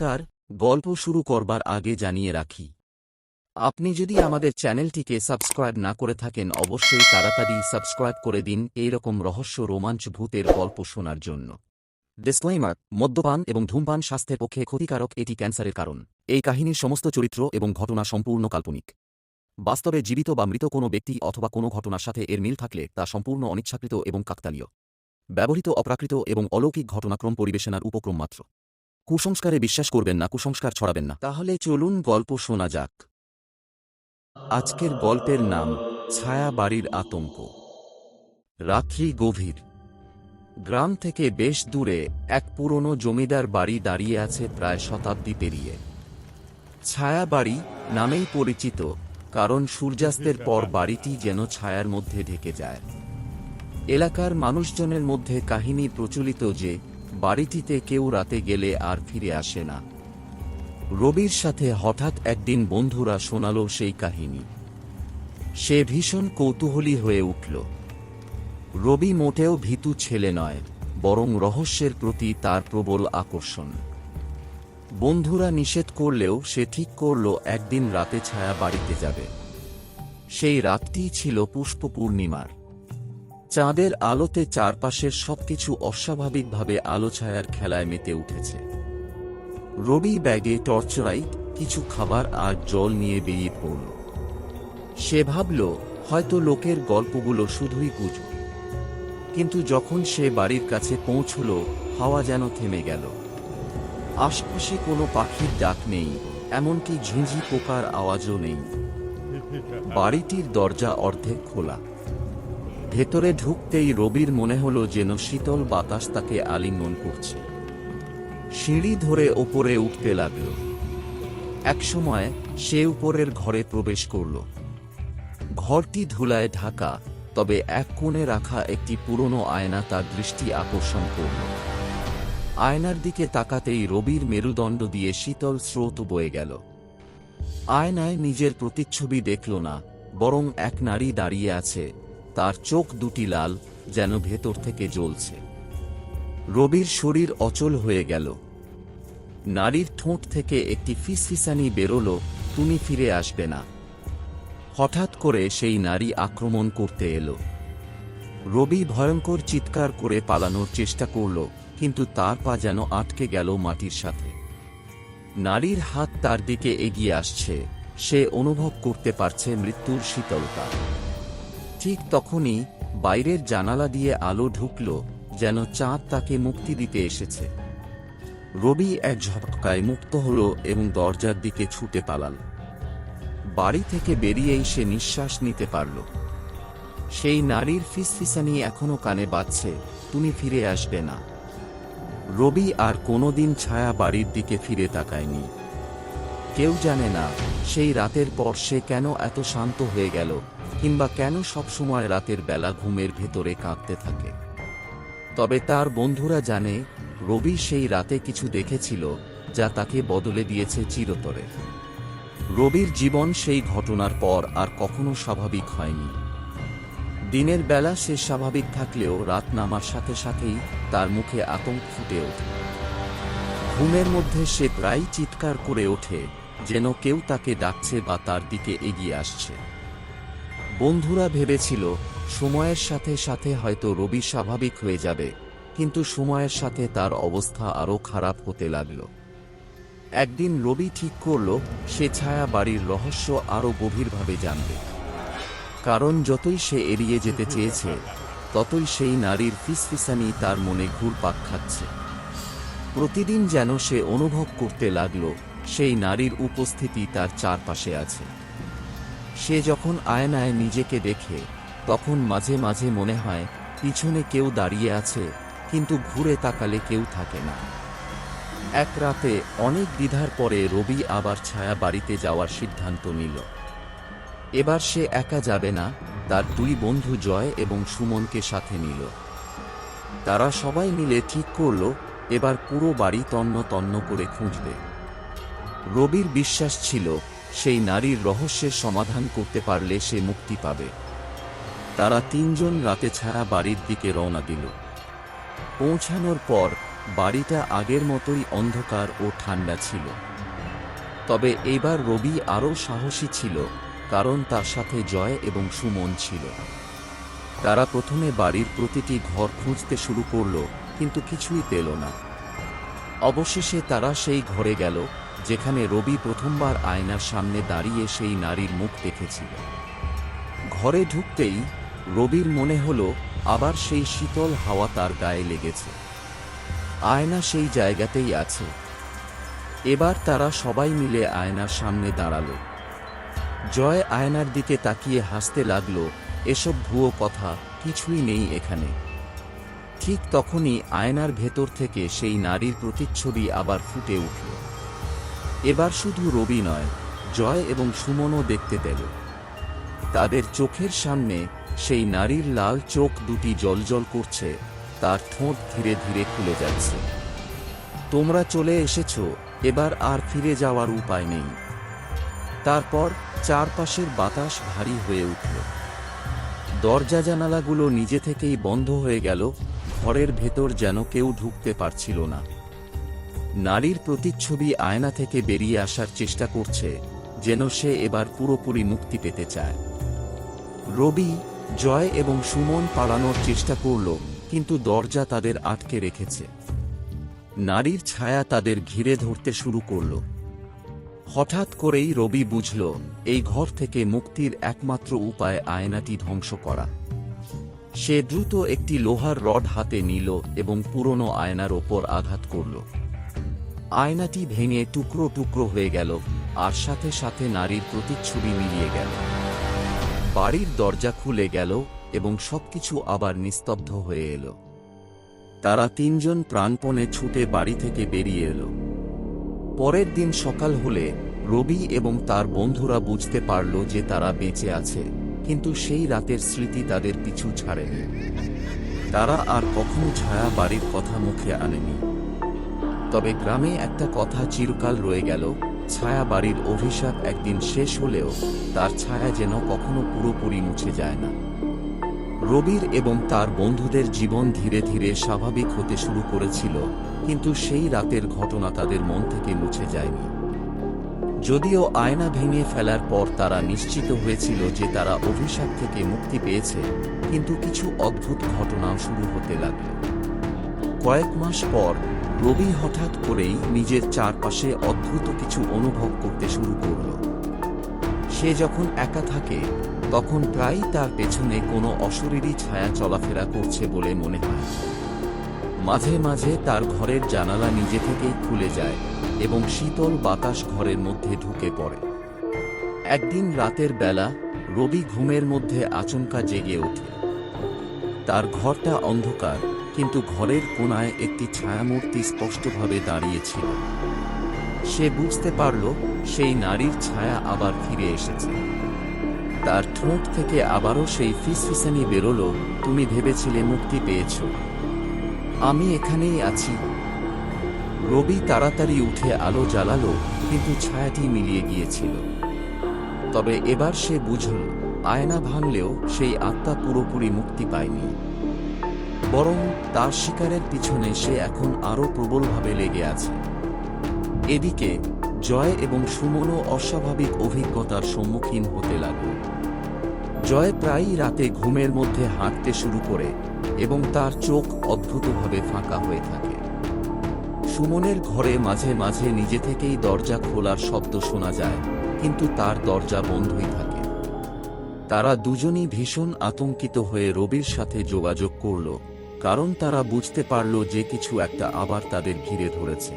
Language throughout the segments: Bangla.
নমস্কার, গল্প শুরু করবার আগে জানিয়ে রাখি। আপনি যদি আমাদের চ্যানেলটিকে সাবস্ক্রাইব না করে থাকেন, অবশ্যই তাড়াতাড়ি সাবস্ক্রাইব করে দিন এই রকম রহস্য রোমাঞ্চ ভূতের গল্প শোনার জন্য। ডিসক্লেইমার, মদ্যপান এবং ধূমপান স্বাস্থ্যের পক্ষে ক্ষতিকারক, এটি ক্যান্সারের কারণ। এই কাহিনীর সমস্ত চরিত্র এবং ঘটনা সম্পূর্ণ কাল্পনিক। বাস্তবে জীবিত বা মৃত কোনো ব্যক্তি অথবা কোনো ঘটনার সাথে এর মিল থাকলে তা সম্পূর্ণ অনিচ্ছাকৃত এবং কাকতালীয়। ব্যবহৃত অপ্রাকৃত এবং অলৌকিক ঘটনাক্রম পরিবেশনার উপক্রম মাত্র। কুসংস্কারে বিশ্বাস করবেন না, কুসংস্কার ছড়াবেন না। তাহলে চলুন গল্প শোনা যাক। আজকের গল্পের নাম ছায়া বাড়ির আতঙ্ক। রাত্রি গভীর। গ্রাম থেকে বেশ দূরে এক পুরনো জমিদার বাড়ি দাঁড়িয়ে আছে প্রায় শতাব্দী পেরিয়ে। ছায়া বাড়ি নামেই পরিচিত, কারণ সূর্যাস্তের পর বাড়িটি যেন ছায়ার মধ্যে ঢেকে যায়। এলাকার মানুষজনের মধ্যে কাহিনী প্রচলিত যে বাড়িটিতে কেউ রাতে গেলে আর ফিরে আসে না। রবির সাথে হঠাৎ একদিন বন্ধুরা শোনালো সেই কাহিনী। সে ভীষণ কৌতূহলী হয়ে উঠল। রবি মোটেও ভীতু ছেলে নয়, বরং রহস্যের প্রতি তার প্রবল আকর্ষণ। বন্ধুরা নিষেধ করলেও সে ঠিক করল একদিন রাতে ছায়া বাড়িতে যাবে। সেই রাতটি ছিল পুষ্প পূর্ণিমার চাঁদের আলোতে চারপাশের সবকিছু অস্বাভাবিকভাবে আলো ছায়ার খেলায় মেতে উঠেছে। রবি ব্যাগে টর্চলাইট কিছু খাবার আর জল নিয়ে বেরিয়ে পড়ল। সে ভাবল, হয়তো লোকের গল্পগুলো শুধুই গুজব। কিন্তু যখন সে বাড়ির কাছে পৌঁছল, হাওয়া যেন থেমে গেল। আশপাশে কোনো পাখির ডাক নেই, এমনকি ঝিঁঝি পোকার আওয়াজও নেই। বাড়িটির দরজা অর্ধেক খোলা। ভেতরে ঢুকতেই রবির মনে হলো যেন শীতল বাতাস তাকে আলিঙ্গন করছে। সিঁড়ি ধরে ওপরে উঠতে লাগল। একসময় সে উপরের ঘরে প্রবেশ করল। ঘরটি ধুলায় ঢাকা, তবে এক কোণে রাখা একটি পুরনো আয়না তার দৃষ্টি আকর্ষণ করল। আয়নার দিকে তাকাতেই রবির মেরুদণ্ড দিয়ে শীতল স্রোত বয়ে গেল। আয়নায় নিজের প্রতিচ্ছবি দেখল না, বরং এক নারী দাঁড়িয়ে আছে। তার চোখ দুটি লাল যেন ভেতর থেকে জ্বলছে। রবির শরীর অচল হয়ে গেল। নারীর ঠোঁট থেকে একটি ফিসফিসানি বেরোল, তুমি ফিরে আসবে না। হঠাৎ করে সেই নারী আক্রমণ করতে এলো। রবি ভয়ঙ্কর চিৎকার করে পালানোর চেষ্টা করল, কিন্তু তার পা যেন আটকে গেল মাটির সাথে। নারীর হাত তার দিকে এগিয়ে আসছে, সে অনুভব করতে পারছে মৃত্যুর শীতলতা। ঠিক তখনই বাইরের জানালা দিয়ে আলো ঢুকল যেন চাঁদ তাকে মুক্তি দিতে এসেছে। রবি এক ঝটকায় মুক্ত হল এবং দরজার দিকে ছুটে পালাল। বাড়ি থেকে বেরিয়েই সে নিঃশ্বাস নিতে পারল। সেই নারীর ফিসফিসানি এখনও কানে বাজছে, তুমি ফিরে আসবে না। রবি আর কোনোদিন ছায়া বাড়ির দিকে ফিরে তাকায়নি। কেউ জানে না সেই রাতের পর সে কেন এত শান্ত হয়ে গেল কিংবা কেন সবসময় রাতের বেলা ঘুমের ভেতরে কাঁদতে থাকে? তবে তার বন্ধুরা জানে, রবি সেই রাতে কিছু দেখেছিল যা তাকে বদলে দিয়েছে চিরতরে। রবির জীবন সেই ঘটনার পর আর কখনো স্বাভাবিক হয়নি। দিনের বেলা সে স্বাভাবিক থাকলেও রাত নামার সাথে সাথেই তার মুখে আতঙ্ক ফুটে ওঠে। ঘুমের মধ্যে সে প্রায় চিৎকার করে ওঠে, যেন কেউ তাকে ডাকছে বা তার দিকে এগিয়ে আসছে। বন্ধুরা ভেবেছিল, সময়ের সাথে সাথে হয়তো রবি স্বাভাবিক হয়ে যাবে, কিন্তু সময়ের সাথে তার অবস্থা আরও খারাপ হতে লাগল। একদিন রবি ঠিক করল, সে ছায়া বাড়ির রহস্য আরও গভীরভাবে জানবে। কারণ যতই সে এড়িয়ে যেতে চেয়েছে, ততই সেই নারীর ফিসফিসানি তার মনে ঘুরপাক খাচ্ছে। প্রতিদিন যেন সে অনুভব করতে লাগল, সেই নারীর উপস্থিতি তার চারপাশে আছে। সে যখন আয়নায় নিজেকে দেখে, তখন মাঝে মাঝে মনে হয়, পিছনে কেউ দাঁড়িয়ে আছে, কিন্তু ঘুরে তাকালে কেউ থাকে না। এক রাতে অনেক দ্বিধার পরে রবি আবার ছায়া বাড়িতে যাওয়ার সিদ্ধান্ত নিল। এবার সে একা যাবে না, তার দুই বন্ধু জয় এবং সুমনকে সাথে নিল। তারা সবাই মিলে ঠিক করল, এবার পুরো বাড়ি তন্ন তন্ন করে খুঁজবে। রবির বিশ্বাস ছিল সেই নারীর রহস্যের সমাধান করতে পারলে সে মুক্তি পাবে। তারা তিনজন রাতে ছাড়া বাড়ির দিকে রওনা দিল। পৌঁছানোর পর বাড়িটা আগের মতোই অন্ধকার ও ঠান্ডা ছিল। তবে এবার রবি আরও সাহসী ছিল, কারণ তার সাথে জয় এবং সুমন ছিল। তারা প্রথমে বাড়ির প্রতিটি ঘর খুঁজতে শুরু করল, কিন্তু কিছুই পেল না। অবশেষে তারা সেই ঘরে গেল যেখানে রবি প্রথমবার আয়নার সামনে দাঁড়িয়ে সেই নারীর মুখ দেখেছিল। ঘরে ঢুকতেই রবির মনে হলো আবার সেই শীতল হাওয়া তার গায়ে লেগেছে। আয়না সেই জায়গাতেই আছে। এবার তারা সবাই মিলে আয়নার সামনে দাঁড়াল। জয় আয়নার দিকে তাকিয়ে হাসতে লাগল, এসব ভুয়ো কথা কিছুই নেই এখানে। ঠিক তখনই আয়নার ভেতর থেকে সেই নারীর প্রতিচ্ছবি আবার ফুটে উঠল। এবার শুধু রবি নয়, জয় এবং সুমনও দেখতে পেল। তাদের চোখের সামনে সেই নারীর লাল চোখ দুটি জলজল করছে, তার ঠোঁট ধীরে ধীরে খুলে যাচ্ছে। তোমরা চলে এসেছ, এবার আর ফিরে যাওয়ার উপায় নেই। তারপর চারপাশের বাতাস ভারী হয়ে উঠল। দরজা জানালাগুলো নিজে থেকেই বন্ধ হয়ে গেল, ঘরের ভেতর যেন কেউ ঢুকতে পারছিল না। নারীর প্রতিচ্ছবি আয়না থেকে বেরিয়ে আসার চেষ্টা করছে, যেন সে এবার পুরোপুরি মুক্তি পেতে চায়। রবি, জয় এবং সুমন পালানোর চেষ্টা করল, কিন্তু দরজা তাদের আটকে রেখেছে। নারীর ছায়া তাদের ঘিরে ধরতে শুরু করল। হঠাৎ করেই রবি বুঝল, এই ঘর থেকে মুক্তির একমাত্র উপায় আয়নাটি ধ্বংস করা। সে দ্রুত একটি লোহার রড হাতে নিল এবং পুরনো আয়নার ওপর আঘাত করল। আয়নাটি ভেঙে টুকরো টুকরো হয়ে গেল, আর সাথে সাথে নারীর প্রতিচ্ছবি মিলিয়ে গেল। বাড়ির দরজা খুলে গেল এবং সবকিছু আবার নিস্তব্ধ হয়ে এলো। তারা তিনজন প্রাণপণে ছুটে বাড়ি থেকে বেরিয়ে এলো। পরের দিন সকাল হলে রবি এবং তার বন্ধুরা বুঝতে পারল যে তারা বেঁচে আছে, কিন্তু সেই রাতের স্মৃতি তাদের পিছু ছাড়েনি। তারা আর কখনো ছায়া বাড়ির কথা মুখে আনেনি। তবে গ্রামে একটা কথা চিরকাল রয়ে গেল ছায়া বাড়ির অভিশাপ একদিন শেষ হলেও তার ছায়া যেন কখনো পুরোপুরি মুছে যায় না। রবির এবং তার বন্ধুদের জীবন ধীরে ধীরে স্বাভাবিক হতে শুরু করেছিল, কিন্তু সেই রাতের ঘটনা তাদের মন থেকে মুছে যায়নি। যদিও আয়না ভেঙে ফেলার পর তারা নিশ্চিত হয়েছিল যে তারা অভিশাপ থেকে মুক্তি পেয়েছে, কিন্তু কিছু অদ্ভুত ঘটনাও শুরু হতে লাগল। কয়েক মাস পর রবি হঠাৎ করেই নিজের চারপাশে অদ্ভুত কিছু অনুভব করতে শুরু করল। সে যখন একা থাকে, তখন প্রায়ই তার পেছনে কোনো অশরীরী ছায়া চলাফেরা করছে বলে মনে হয়। মাঝে মাঝে তার ঘরের জানালা নিজে থেকেই খুলে যায় এবং শীতল বাতাস ঘরের মধ্যে ঢুকে পড়ে। একদিন রাতের বেলা, রবি ঘুমের মধ্যে আচমকা জেগে ওঠে। তার ঘরটা অন্ধকার কিন্তু ঘরের কোনায় একটি ছায়ামূর্তি স্পষ্টভাবে দাঁড়িয়েছিল। সে বুঝতে পারল সেই নারীর ছায়া আবার ফিরে এসেছে। তার ঠোঁট থেকে আবারও সেই ফিসফিসানি বেরোলো, তুমি ভেবেছিলে মুক্তি পেয়েছ। আমি এখানেই আছি। রবি তাড়াতাড়ি উঠে আলো জ্বালালো, কিন্তু ছায়াটি মিলিয়ে গিয়েছিল। তবে এবার সে বুঝল, আয়না ভাঙলেও সেই আত্মা পুরোপুরি মুক্তি পায়নি। বরং তার শিকারের পিছনে সে এখন আরও প্রবলভাবে লেগে আছে। এদিকে, জয় এবং সুমনও অস্বাভাবিক অভিজ্ঞতার সম্মুখীন হতে লাগল। জয় প্রায়ই রাতে ঘুমের মধ্যে হাঁটতে শুরু করে এবং তার চোখ অদ্ভুতভাবে ফাঁকা হয়ে থাকে। সুমনের ঘরে মাঝে মাঝে নিজে থেকেই দরজা খোলার শব্দ শোনা যায়, কিন্তু তার দরজা বন্ধই থাকে। তারা দুজনই ভীষণ আতঙ্কিত হয়ে রবির সাথে যোগাযোগ করল। কারণ তারা বুঝতে পারল যে কিছু একটা আবার তাদের ঘিরে ধরেছে।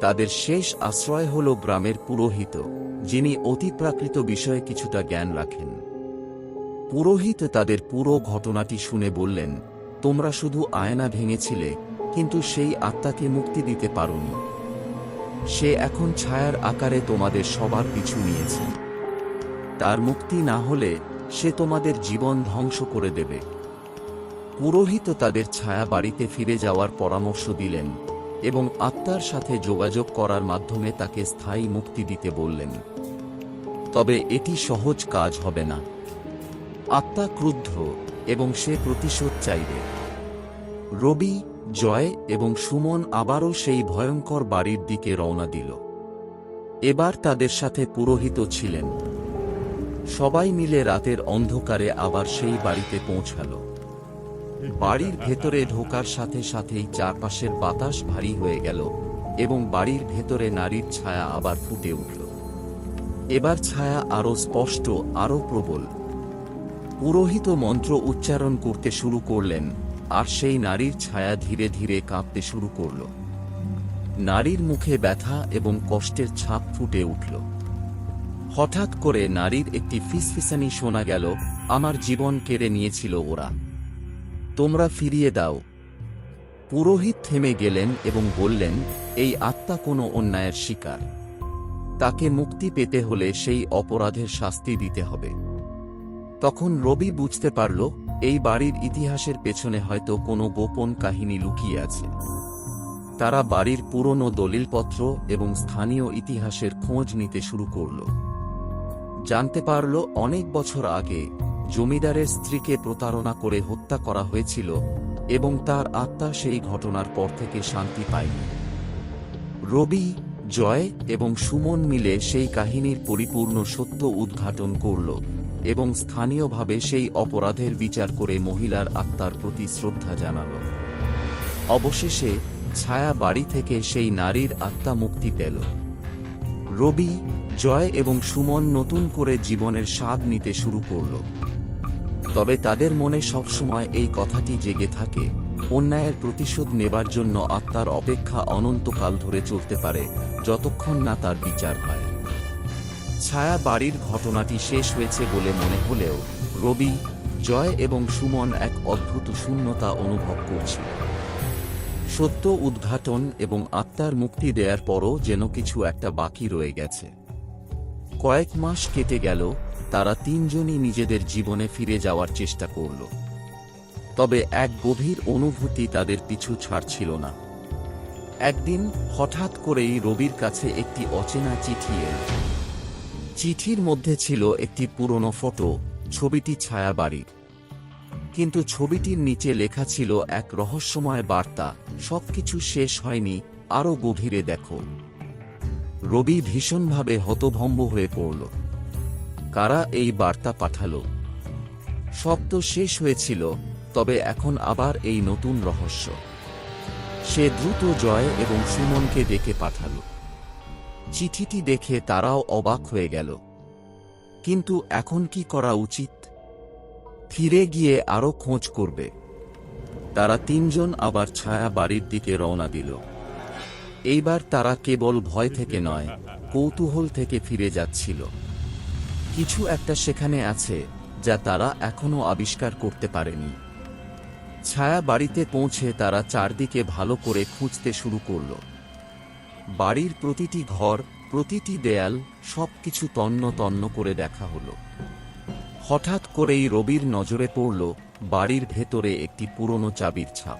তাদের শেষ আশ্রয় হল গ্রামের পুরোহিত, যিনি অতিপ্রাকৃত বিষয়ে কিছুটা জ্ঞান রাখেন। পুরোহিত তাদের পুরো ঘটনাটি শুনে বললেন, তোমরা শুধু আয়না ভেঙেছিলে, কিন্তু সেই আত্মাকে মুক্তি দিতে পারোনি। সে এখন ছায়ার আকারে তোমাদের সবার পিছু নিয়েছে। তার মুক্তি না হলে সে তোমাদের জীবন ধ্বংস করে দেবে। পুরোহিত তাদের ছায়া বাড়িতে ফিরে যাওয়ার পরামর্শ দিলেন এবং আত্মার সাথে যোগাযোগ করার মাধ্যমে তাকে স্থায়ী মুক্তি দিতে বললেন। তবে এটি সহজ কাজ হবে না। আত্মা ক্রুদ্ধ এবং সে প্রতিশোধ চাইবে। রবি, জয় এবং সুমন আবারও সেই ভয়ঙ্কর বাড়ির দিকে রওনা দিল। এবার তাদের সাথে পুরোহিত ছিলেন। সবাই মিলে রাতের অন্ধকারে আবার সেই বাড়িতে পৌঁছাল। বাড়ির ভেতরে ঢোকার সাথে সাথেই চারপাশের বাতাস ভারী হয়ে গেল এবং বাড়ির ভেতরে নারীর ছায়া আবার ফুটে উঠল। এবার ছায়া আরও স্পষ্ট, আরও প্রবল। পুরোহিত মন্ত্র উচ্চারণ করতে শুরু করলেন আর সেই নারীর ছায়া ধীরে ধীরে কাঁপতে শুরু করল। নারীর মুখে ব্যথা এবং কষ্টের ছাপ ফুটে উঠল। হঠাৎ করে নারীর একটি ফিসফিসানি শোনা গেল, আমার জীবন কেড়ে নিয়েছিল ওরা। তোমরা ফিরিয়ে দাও। পুরোহিত থেমে গেলেন এবং বললেন, এই আত্মা কোনো অন্যায়ের শিকার। তাকে মুক্তি পেতে হলে সেই অপরাধের শাস্তি দিতে হবে। তখন রবি বুঝতে পারল, এই বাড়ির ইতিহাসের পেছনে হয়তো কোনো গোপন কাহিনী লুকিয়ে আছে। তারা বাড়ির পুরনো দলিলপত্র এবং স্থানীয় ইতিহাসের খোঁজ নিতে শুরু করল। জানতে পারল, অনেক বছর আগে জমিদারের স্ত্রীকে প্রতারণা করে হত্যা করা হয়েছিল এবং তার আত্মা সেই ঘটনার পর থেকে শান্তি পায়নি। রবি, জয় এবং সুমন মিলে সেই কাহিনীর পরিপূর্ণ সত্য উদ্ঘাটন করল এবং স্থানীয়ভাবে সেই অপরাধের বিচার করে মহিলার আত্মার প্রতি শ্রদ্ধা জানাল। অবশেষে ছায়া বাড়ি থেকে সেই নারীর আত্মা মুক্তি পেল। রবি, জয় এবং সুমন নতুন করে জীবনের স্বাদ নিতে শুরু করল। তবে তাদের মনে সবসময় এই কথাটি জেগে থাকে, অন্যায়ের প্রতিশোধ নেবার জন্য আত্মার অপেক্ষা অনন্তকাল ধরে চলতে পারে, যতক্ষণ না তার বিচার হয়। ছায়া বাড়ির ঘটনাটি শেষ হয়েছে বলে মনে হলেও, রবি, জয় এবং সুমন এক অদ্ভুত শূন্যতা অনুভব করছিল। সত্য উদ্ঘাটন এবং আত্মার মুক্তি দেওয়ার পরও যেন কিছু একটা বাকি রয়ে গেছে। কয়েক মাস কেটে গেল তারা তিনজনই নিজেদের জীবনে ফিরে যাওয়ার চেষ্টা করল। তবে এক গভীর অনুভূতি তাদের পিছু ছাড়ছিল না। একদিন হঠাৎ করেই রবির কাছে একটি অচেনা চিঠি এল। চিঠির মধ্যে ছিল একটি পুরনো ফটো, ছবিটি ছায়া বাড়ির কিন্তু ছবিটির নিচে লেখা ছিল এক রহস্যময় বার্তা, সবকিছু শেষ হয়নি, আরও গভীরে দেখো। রবি ভীষণভাবে হতভম্ব হয়ে পড়ল। কারা এই বার্তা পাঠালো? সব তো শেষ হয়েছিল, তবে এখন আবার এই নতুন রহস্য। সে দ্রুত জয় এবং সুমনকে ডেকে পাঠাল। চিঠিটি দেখে তারাও অবাক হয়ে গেল। কিন্তু এখন কি করা উচিত? ফিরে গিয়ে আরও খোঁজ করবে। তারা তিনজন আবার ছায়া বাড়ির দিকে রওনা দিল। এইবার তারা কেবল ভয় থেকে নয়, কৌতূহল থেকে ফিরে যাচ্ছিল। কিছু একটা সেখানে আছে, যা তারা এখনও আবিষ্কার করতে পারেনি। ছায়া বাড়িতে পৌঁছে তারা চারদিকে ভালো করে খুঁজতে শুরু করল। বাড়ির প্রতিটি ঘর, প্রতিটি দেয়াল, সবকিছু তন্ন তন্ন করে দেখা হলো। হঠাৎ করেই রবির নজরে পড়ল বাড়ির ভেতরে একটি পুরনো চাবির ছাপ।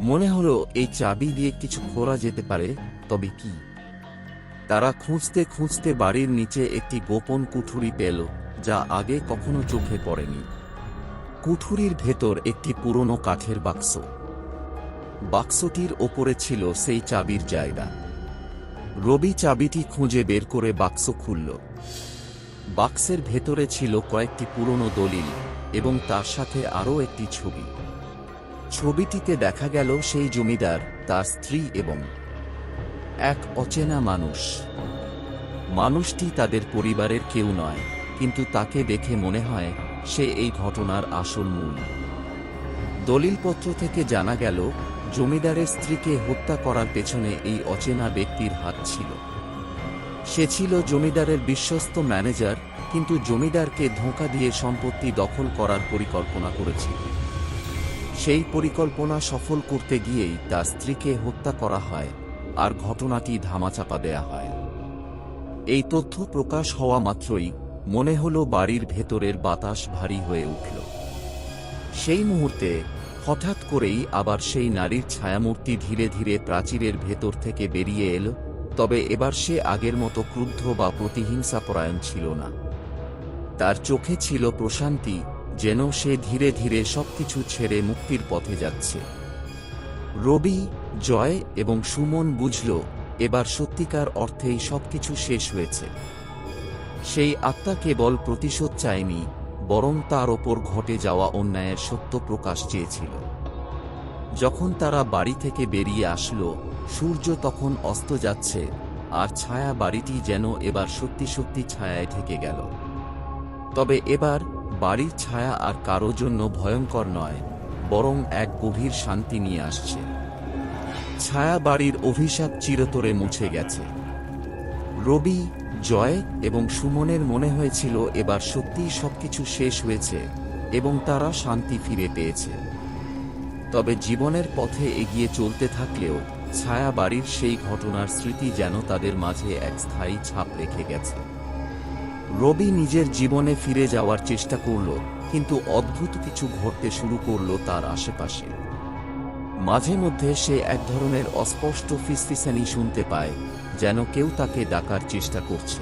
মনে হলো, এই চাবি দিয়ে কিছু খোলা যেতে পারে, তবে কি? তারা খুঁজতে খুঁজতে বাড়ির নিচে একটি গোপন কুঠুরি পেল, যা আগে কখনো চোখে পড়েনি। কুঠুরির ভেতর একটি পুরনো কাঠের বাক্স। বাক্সটির ওপরে ছিল সেই চাবির জায়গা। রবি চাবিটি খুঁজে বের করে বাক্স খুলল। বাক্সের ভেতরে ছিল কয়েকটি পুরনো দলিল এবং তার সাথে আরও একটি ছবি। ছবিটিতে দেখা গেল সেই জমিদার, তার স্ত্রী এবং এক অচেনা মানুষ। মানুষটি তাদের পরিবারের কেউ নয়, কিন্তু তাকে দেখে মনে হয় সে এই ঘটনার আসল মূল। দলিলপত্র থেকে জানা গেল, জমিদারের স্ত্রীকে হত্যা করার পেছনে এই অচেনা ব্যক্তির হাত ছিল। সে ছিল জমিদারের বিশ্বস্ত ম্যানেজার, কিন্তু জমিদারকে ধোঁকা দিয়ে সম্পত্তি দখল করার পরিকল্পনা করেছিল। সেই পরিকল্পনা সফল করতে গিয়েই তার স্ত্রীকে হত্যা করা হয়। আর ঘটনাটি ধামাচাপা দেয়া হয়। এই তথ্য প্রকাশ হওয়া মাত্রই মনে হলো বাড়ির ভেতরের বাতাস ভারী হয়ে উঠল। সেই মুহূর্তে হঠাৎ করেই আবার সেই নারীর ছায়ামূর্তি ধীরে ধীরে প্রাচীরের ভেতর থেকে বেরিয়ে এলো, তবে এবার সে আগের মতো ক্রুদ্ধ বা প্রতিহিংসাপরায়ণ ছিল না। তার চোখে ছিল প্রশান্তি, যেন সে ধীরে ধীরে সবকিছু ছেড়ে মুক্তির পথে যাচ্ছে। রবি জয় এবং সুমন বুঝল, এবার সত্যিকার অর্থেই সবকিছু শেষ হয়েছে। সেই আত্মা কেবল প্রতিশোধ চায়নি, বরং তার ওপর ঘটে যাওয়া অন্যায়ের সত্য প্রকাশ চেয়েছিল। যখন তারা বাড়ি থেকে বেরিয়ে আসলো, সূর্য তখন অস্ত যাচ্ছে, আর ছায়া বাড়িটি যেন এবার সত্যি সত্যি ছায়ায় ঢেকে গেল। তবে এবার বাড়ির ছায়া আর কারও জন্য ভয়ঙ্কর নয়, বরং এক গভীর শান্তি নিয়ে আসছে। ছায়া বাড়ির অভিশাপ চিরতরে মুছে গেছে। রবি, জয় এবং সুমনের মনে হয়েছিল এবার সত্যিই সবকিছু শেষ হয়েছে এবং তারা শান্তি ফিরে পেয়েছে। তবে জীবনের পথে এগিয়ে চলতে থাকলেও ছায়া বাড়ির সেই ঘটনার স্মৃতি যেন তাদের মাঝে এক স্থায়ী ছাপ রেখে গেছে। রবি নিজের জীবনে ফিরে যাওয়ার চেষ্টা করল, কিন্তু অদ্ভুত কিছু ঘটতে শুরু করল তার আশেপাশে। মাঝে মধ্যে সে এক ধরনের অস্পষ্ট ফিসফিসানি শুনতে পায়, যেন কেউ তাকে ডাকার চেষ্টা করছে।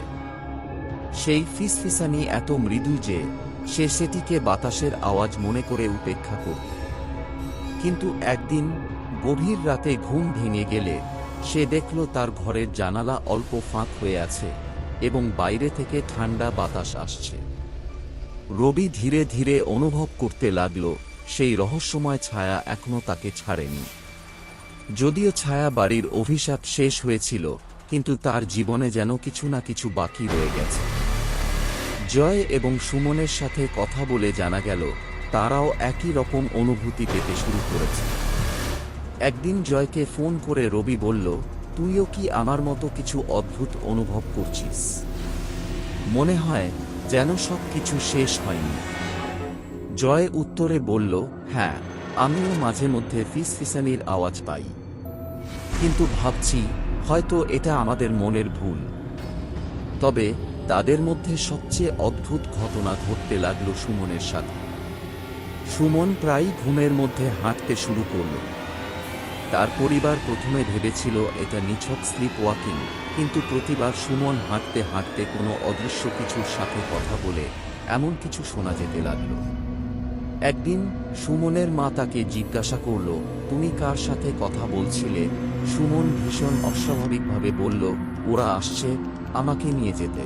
সেই ফিসফিসানি এত মৃদু যে, সে সেটিকে বাতাসের আওয়াজ মনে করে উপেক্ষা করত। কিন্তু একদিন, গভীর রাতে ঘুম ভেঙে গেলে, সে দেখল তার ঘরের জানালা অল্প ফাঁক হয়ে আছে এবং বাইরে থেকে ঠান্ডা বাতাস আসছে। রবি ধীরে ধীরে অনুভব করতে লাগল সেই রহস্যময় ছায়া এখনও তাকে ছাড়েনি। যদিও ছায়া বাড়ির অভিশাপ শেষ হয়েছিল, কিন্তু তার জীবনে যেন কিছু না কিছু বাকি রয়ে গেছে। জয় এবং সুমনের সাথে কথা বলে জানা গেল, তারাও একই রকম অনুভূতি পেতে শুরু করেছে। একদিন জয়কে ফোন করে রবি বলল, তুইও কি আমার মতো কিছু অদ্ভুত অনুভব করছিস? মনে হয় যেন সব কিছু শেষ হয়নি। জয় উত্তরে বলল হ্যাঁ আমিও মাঝে মধ্যে ফিসফিসানির আওয়াজ পাই। কিন্তু ভাবছি, হয়তো এটা আমাদের মনের ভুল। তবে তাদের মধ্যে সবচেয়ে অদ্ভুত ঘটনা ঘটতে লাগল সুমনের সাথে। সুমন প্রায় ঘুমের মধ্যে হাঁটতে শুরু করল। তার পরিবার প্রথমে ভেবেছিল এটা নিছক স্লিপ ওয়াকিং কিন্তু প্রতিবার সুমন হাঁটতে হাঁটতে কোনো অদৃশ্য কিছুর সাথে কথা বলে এমন কিছু শোনা যেতে লাগল। একদিন সুমনের মা তাকে জিজ্ঞাসা করল, তুমি কার সাথে কথা বলছিলে? সুমন ভীষণ অস্বাভাবিকভাবে বলল, ওরা আসছে আমাকে নিয়ে যেতে।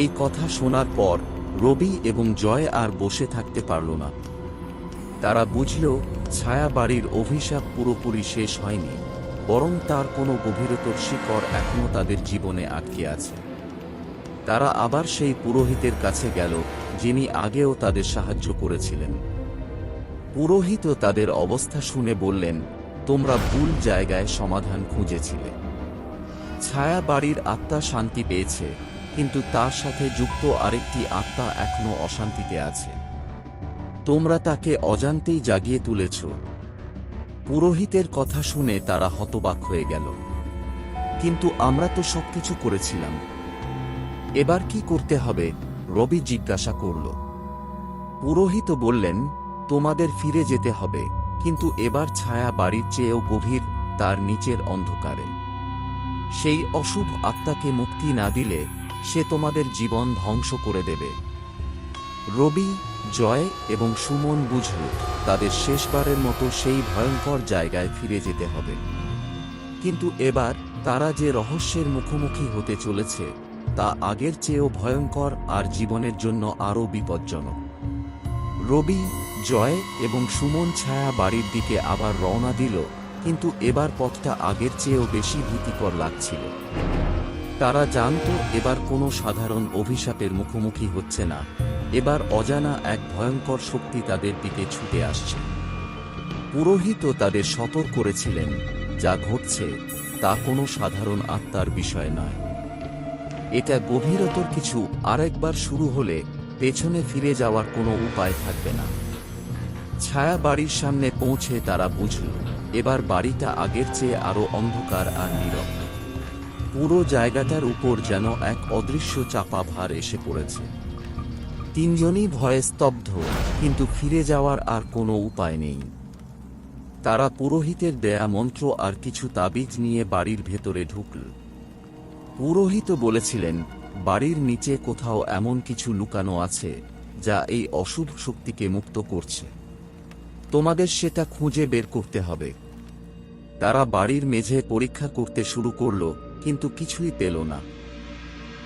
এই কথা শোনার পর রবি এবং জয় আর বসে থাকতে পারল না। তারা বুঝল ছায়া বাড়ির অভিশাপ পুরোপুরি শেষ হয়নি, বরং তার কোনো গভীরতর শিকড় এখনও তাদের জীবনে আটকে আছে। তারা আবার সেই পুরোহিতের কাছে গেল, যিনি আগেও তাদের সাহায্য করেছিলেন। পুরোহিতও তাদের অবস্থা শুনে বললেন, তোমরা ভুল জায়গায় সমাধান খুঁজেছিলে। ছায়া বাড়ির আত্মা শান্তি পেয়েছে, কিন্তু তার সাথে যুক্ত আরেকটি আত্মা এখনও অশান্তিতে আছে। তোমরা তাকে অজান্তেই জাগিয়ে তুলেছ। পুরোহিতের কথা শুনে তারা হতবাক হয়ে গেল। কিন্তু আমরা তো সবকিছু করেছিলাম এবার কি করতে হবে? রবি জিজ্ঞাসা করল। পুরোহিত বললেন, তোমাদের ফিরে যেতে হবে, কিন্তু এবার ছায়া বাড়ির চেয়েও গভীর, তার নিচের অন্ধকারে। সেই অশুভ আত্মাকে মুক্তি না দিলে, সে তোমাদের জীবন ধ্বংস করে দেবে। রবি, জয় এবং সুমন বুঝল, তাদের শেষবারের মতো সেই ভয়ঙ্কর জায়গায় ফিরে যেতে হবে। কিন্তু এবার তারা যে রহস্যের মুখোমুখি হতে চলেছে তা আগের চেয়েও ভয়ঙ্কর আর জীবনের জন্য আরও বিপজ্জনক। রবি জয় এবং সুমন ছায়া বাড়ির দিকে আবার রওনা দিল, কিন্তু এবার পথটা আগের চেয়েও বেশি ভীতিকর লাগছিল। তারা জানত এবার কোনো সাধারণ অভিশাপের মুখোমুখি হচ্ছে না, এবার অজানা এক ভয়ঙ্কর শক্তি তাদের দিকে ছুটে আসছে। পুরোহিতও তাদের সতর্ক করেছিলেন, যা ঘটছে তা কোনো সাধারণ আত্মার বিষয় নয়। এটা গভীরতর কিছু আরেকবার শুরু হলে পেছনে ফিরে যাওয়ার কোনো উপায় থাকবে না। ছায়া বাড়ির সামনে পৌঁছে তারা বুঝল, এবার বাড়িটা আগের চেয়ে আরও অন্ধকার আর নীরব। পুরো জায়গাটার উপর যেন এক অদৃশ্য চাপা ভার এসে পড়েছে। তিনজনই ভয়ে স্তব্ধ, কিন্তু ফিরে যাওয়ার আর কোনো উপায় নেই। তারা পুরোহিতের দেয়া মন্ত্র আর কিছু তাবিজ নিয়ে বাড়ির ভেতরে ঢুকল। পুরোহিত বলেছিলেন, বাড়ির নিচে কোথাও এমন কিছু লুকানো আছে যা এই অশুভ শক্তিকে মুক্ত করছে। তোমাদের সেটা খুঁজে বের করতে হবে। তারা বাড়ির মেঝে পরীক্ষা করতে শুরু করল, কিন্তু কিছুই পেল না।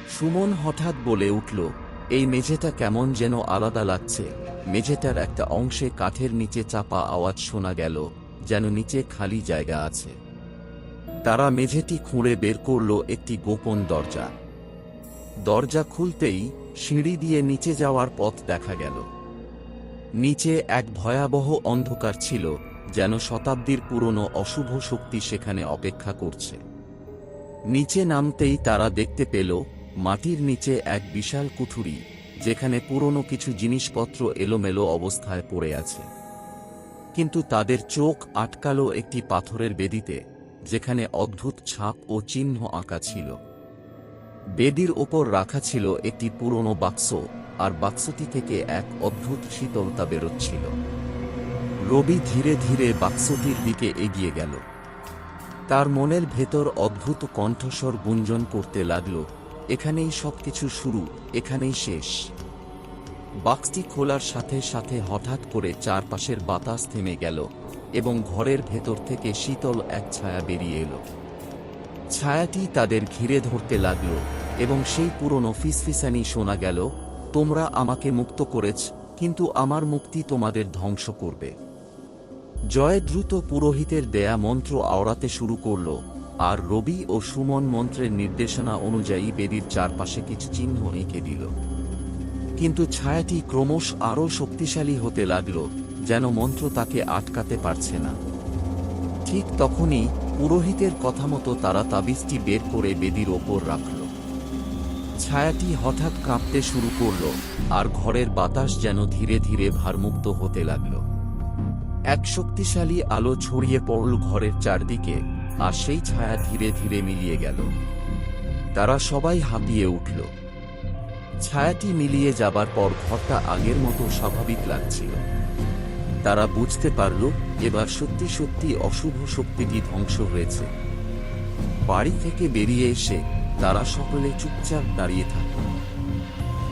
সুমন হঠাৎ বলে উঠল, এই মেঝেটা কেমন যেন আলাদা লাগছে। মেঝেটার একটা অংশে কাঠের নিচে চাপা আওয়াজ শোনা গেল, যেন নিচে খালি জায়গা আছে। তারা মেঝেটি খুঁড়ে বের করল একটি গোপন দরজা। দরজা খুলতেই সিঁড়ি দিয়ে নিচে যাওয়ার পথ দেখা গেল। নিচে এক ভয়াবহ অন্ধকার ছিল, যেন শতাব্দীর পুরনো অশুভ শক্তি সেখানে অপেক্ষা করছে। নিচে নামতেই তারা দেখতে পেল, মাটির নিচে এক বিশাল কুঠুরি, যেখানে পুরনো কিছু জিনিসপত্র এলোমেলো অবস্থায় পড়ে আছে। কিন্তু তাদের চোখ আটকালো একটি পাথরের বেদিতে। যেখানে অদ্ভুত ছাপ ও চিহ্ন আঁকা ছিল। বেদির ওপর রাখা ছিল একটি পুরনো বাক্স, আর বাক্সটি থেকে এক অদ্ভুত শীতলতা বেরোচ্ছিল। রবি ধীরে ধীরে বাক্সটির দিকে এগিয়ে গেল। তার মনের ভেতর অদ্ভুত কণ্ঠস্বর গুঞ্জন করতে লাগল, এখানেই সবকিছু শুরু, এখানেই শেষ। বাক্সটি খোলার সাথে সাথে হঠাৎ করে চারপাশের বাতাস থেমে গেল। এবং ঘরের ভেতর থেকে শীতল এক ছায়া বেরিয়ে এলো। ছায়াটি তাদের ঘিরে ধরতে লাগল এবং সেই পুরনো ফিসফিসানি শোনা গেল, তোমরা আমাকে মুক্ত করেছ, কিন্তু আমার মুক্তি তোমাদের ধ্বংস করবে। জয় দ্রুত পুরোহিতের দেয়া মন্ত্র আওড়াতে শুরু করল, আর রবি ও সুমন মন্ত্রের নির্দেশনা অনুযায়ী বেদির চারপাশে কিছু চিহ্ন এঁকে দিল। কিন্তু ছায়াটি ক্রমশ আরও শক্তিশালী হতে লাগল যেন মন্ত্র তাকে আটকাতে পারছে না। ঠিক তখনই পুরোহিতের কথা মতো তারা তাবিজটি বের করে বেদির ওপর রাখল। ছায়াটি হঠাৎ কাঁপতে শুরু করল, আর ঘরের বাতাস যেন ধীরে ধীরে ভারমুক্ত হতে লাগল। এক শক্তিশালী আলো ছড়িয়ে পড়ল ঘরের চারদিকে, আর সেই ছায়া ধীরে ধীরে মিলিয়ে গেল। তারা সবাই হাঁপিয়ে উঠল। ছায়াটি মিলিয়ে যাবার পর ঘরটা আগের মতো স্বাভাবিক লাগছিল। তারা বুঝতে পারল এবার সত্যি সত্যি অশুভ শক্তিটি ধ্বংস হয়েছে। বাড়ি থেকে বেরিয়ে এসে তারা সকলে চুপচাপ দাঁড়িয়ে থাকল।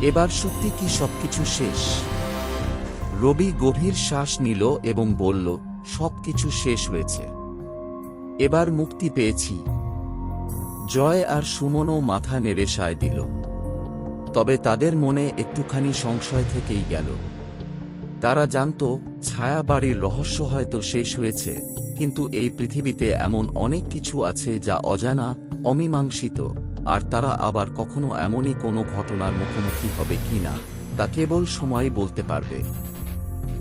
এবার সত্যি কি সবকিছু শেষ? রবি গভীর শ্বাস নিল এবং বলল, সবকিছু শেষ হয়েছে। এবার মুক্তি পেয়েছি। জয় আর সুমনও মাথা নেড়ে সায় দিল। তবে তাদের মনে একটুখানি সংশয় থেকেই গেল। তারা জানত ছায়া বাড়ির রহস্য হয়তো শেষ হয়েছে, কিন্তু এই পৃথিবীতে এমন অনেক কিছু আছে যা অজানা, অমীমাংসিত, আর তারা আবার কখনো এমনই কোনো ঘটনার মুখোমুখি হবে কিনা, তা কেবল সময় বলতে পারবে।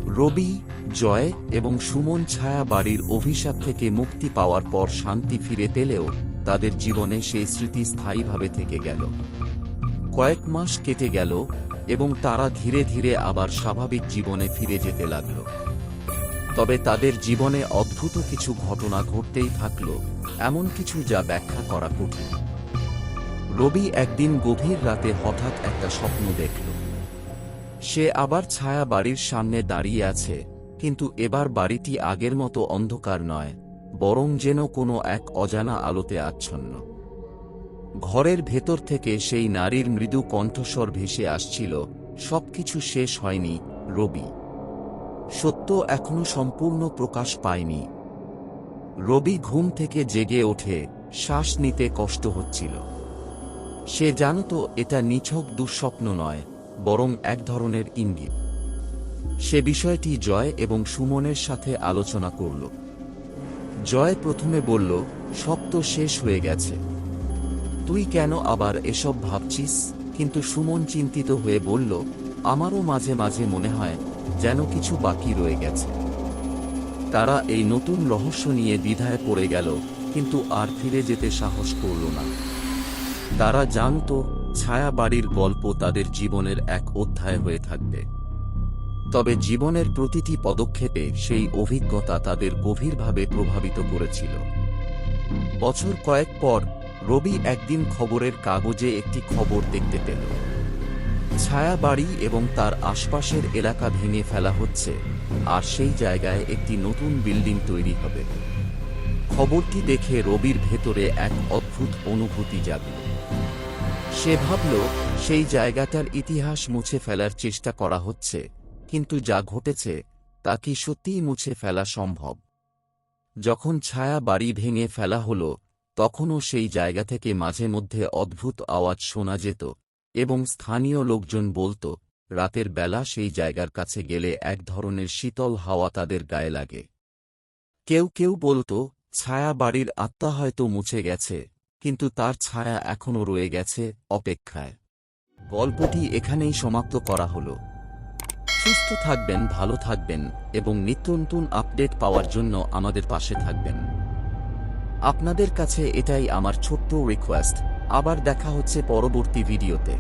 রবি, জয় এবং সুমন ছায়া বাড়ির অভিশাপ থেকে মুক্তি পাওয়ার পর শান্তি ফিরে পেলেও তাদের জীবনে সেই স্মৃতি স্থায়ীভাবে থেকে গেল। কয়েক মাস কেটে গেল এবং তারা ধীরে ধীরে আবার স্বাভাবিক জীবনে ফিরে যেতে লাগল। তবে তাদের জীবনে অদ্ভুত কিছু ঘটনা ঘটতেই থাকল, এমন কিছু যা ব্যাখ্যা করা কঠিন। রবি একদিন গভীর রাতে হঠাৎ একটা স্বপ্ন দেখল। সে আবার ছায়া বাড়ির সামনে দাঁড়িয়ে আছে, কিন্তু এবার বাড়িটি আগের মতো অন্ধকার নয়, বরং যেন কোনো এক অজানা আলোতে আচ্ছন্ন। ঘরের ভেতর থেকে সেই নারীর মৃদু কণ্ঠস্বর ভেসে আসছিল, সবকিছু শেষ হয়নি, রবি। সত্য এখনও সম্পূর্ণ প্রকাশ পায়নি। রবি ঘুম থেকে জেগে ওঠে, শ্বাস নিতে কষ্ট হচ্ছিল। সে জানত এটা নিছক দুঃস্বপ্ন নয়, বরং এক ধরনের ইঙ্গিত। সে বিষয়টি জয় এবং সুমনের সাথে আলোচনা করল। জয় প্রথমে বলল, সব তো শেষ হয়ে গেছে। তুই কেন আবার এসব ভাবছিস? কিন্তু সুমন চিন্তিত হয়ে বলল, আমারও মাঝে মাঝে মনে হয় যেন কিছু বাকি রয়ে গেছে। তারা এই নতুন রহস্য নিয়ে দ্বিধায় পড়ে গেল, কিন্তু আর ফিরে যেতে সাহস করল না। তারা জানত ছায়া বাড়ির গল্প তাদের জীবনের এক অধ্যায় হয়ে থাকবে। তবে জীবনের প্রতিটি পদক্ষেপে সেই অভিজ্ঞতা তাদের গভীরভাবে প্রভাবিত করেছিল। বছর কয়েক পর রবি একদিন খবরের কাগজে একটি খবর দেখতে পেল। ছায়া বাড়ি এবং তার আশপাশের এলাকা ভেঙে ফেলা হচ্ছে, আর সেই জায়গায় একটি নতুন বিল্ডিং তৈরি হবে। খবরটি দেখে রবির ভেতরে এক অদ্ভুত অনুভূতি যাবে সে ভাবল, সেই জায়গাটার ইতিহাস মুছে ফেলার চেষ্টা করা হচ্ছে, কিন্তু যা ঘটেছে, তা কি সত্যিই মুছে ফেলা সম্ভব? যখন ছায়া বাড়ি ভেঙে ফেলা হলো তখনও সেই জায়গা থেকে মাঝে মধ্যে অদ্ভুত আওয়াজ শোনা যেত এবং স্থানীয় লোকজন বলত, রাতের বেলা সেই জায়গার কাছে গেলে এক ধরনের শীতল হাওয়া তাদের গায়ে লাগে। কেউ কেউ বলত, ছায়া বাড়ির আত্মা হয়তো মুছে গেছে, কিন্তু তার ছায়া এখনও রয়ে গেছে অপেক্ষায়। গল্পটি এখানেই সমাপ্ত করা হলো। সুস্থ থাকবেন, ভালো থাকবেন এবং নিত্য নতুন আপডেট পাওয়ার জন্য আমাদের পাশে থাকবেন। আপনাদের কাছে এটাই আমার ছোট্ট রিকোয়েস্ট আবার দেখা হচ্ছে পরবর্তী ভিডিওতে